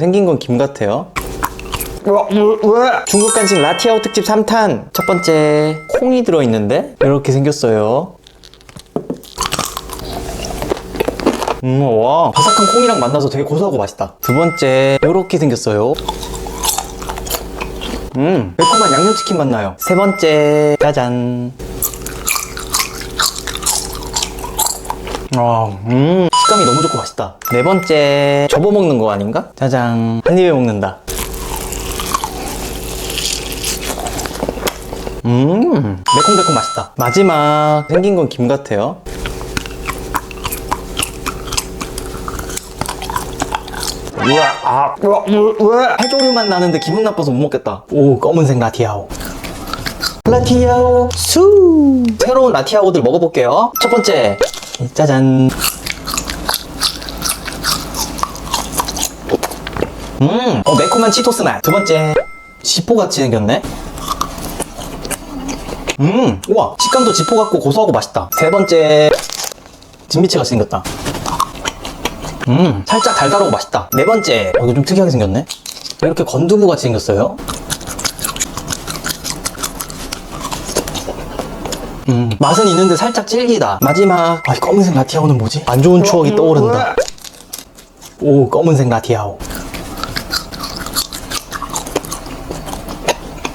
생긴 건 김 같아요. 중국 간식 라티아오 특집 3탄 첫 번째 콩이 들어있는데 이렇게 생겼어요. 음, 와 바삭한 콩이랑 만나서 되게 고소하고 맛있다. 두 번째 이렇게 생겼어요. 음 매콤한 양념치킨 맛 나요. 세 번째 짜잔. 아, 음, 식감이 너무 좋고 맛있다. 네 번째, 접어먹는 거 아닌가? 짜잔. 한 입에 먹는다. 음, 매콤달콤 맛있다. 마지막, 생긴 건 김 같아요. 우와, 아, 우와, 우와. 해조류만 나는데 기분 나빠서 못 먹겠다. 오, 검은색 라티아오. 라티아오 수 새로운 라티아오들 먹어볼게요 첫 번째 짜잔. 음 어, 매콤한 치토스 맛 두 번째. 지포같이 생겼네? 음 우와 식감도 지포 같고 고소하고 맛있다. 세 번째. 진미채같이 생겼다. 음 살짝 달달하고 맛있다. 네 번째. 어, 이거 좀 특이하게 생겼네? 이렇게 건두부같이 생겼어요 음, 맛은 있는데 살짝 질기다. 마지막. 아, 이 검은색 라티아오는 뭐지? 안 좋은 추억이 떠오른다. 오, 검은색 라티아오.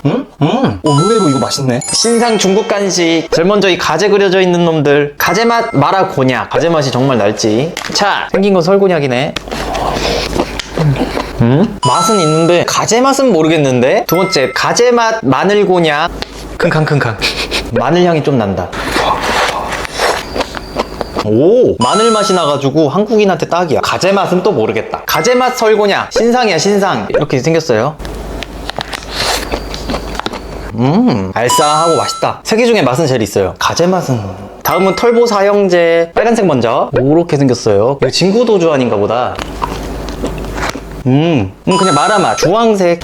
음? 음. 오, 의외로 이거 맛있네. 신상 중국 간식. 제일 먼저 이 가재 그려져 있는 놈들. 가재 맛 마라 곤약. 가재 맛이 정말 날지. 자, 생긴 건 설곤약이네. 음? 맛은 있는데 가재 맛은 모르겠는데 두 번째 가재 맛 마늘 곤약 킁캉킁캉 마늘 향이 좀 난다. 오! 마늘 맛이 나가지고 한국인한테 딱이야. 가재 맛은 또 모르겠다. 가재 맛 설곤약 신상이야 신상. 이렇게 생겼어요. 음 알싸하고 맛있다. 세 개 중에 맛은 제일 있어요. 가재 맛은? 다음은 털보 사형제 빨간색 먼저. 이렇게 생겼어요. 이거 진구도주 아닌가 보다. 음, 음 그냥 마라맛. 주황색.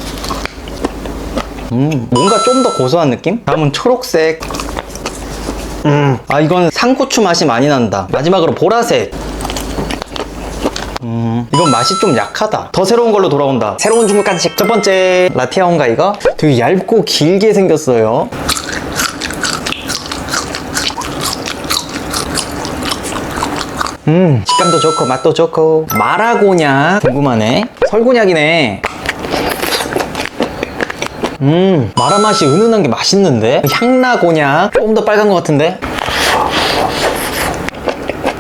음 뭔가 좀 더 고소한 느낌? 다음은 초록색 음, 아 이건 상고추 맛이 많이 난다 마지막으로 보라색 음, 이건 맛이 좀 약하다. 더 새로운 걸로 돌아온다. 새로운 중국 간식. 첫 번째, 라티아온가 이거? 되게 얇고 길게 생겼어요. 음, 식감도 좋고, 맛도 좋고. 마라곤약. 궁금하네. 설곤약이네. 음, 마라 맛이 은은한 게 맛있는데? 향나곤약. 조금 더 빨간 것 같은데?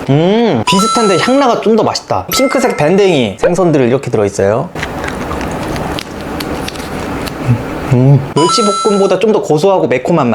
음 비슷한데 향나가 좀 더 맛있다 핑크색 밴댕이 생선들을 이렇게 들어있어요 음 멸치볶음보다 좀 더 고소하고 매콤한 맛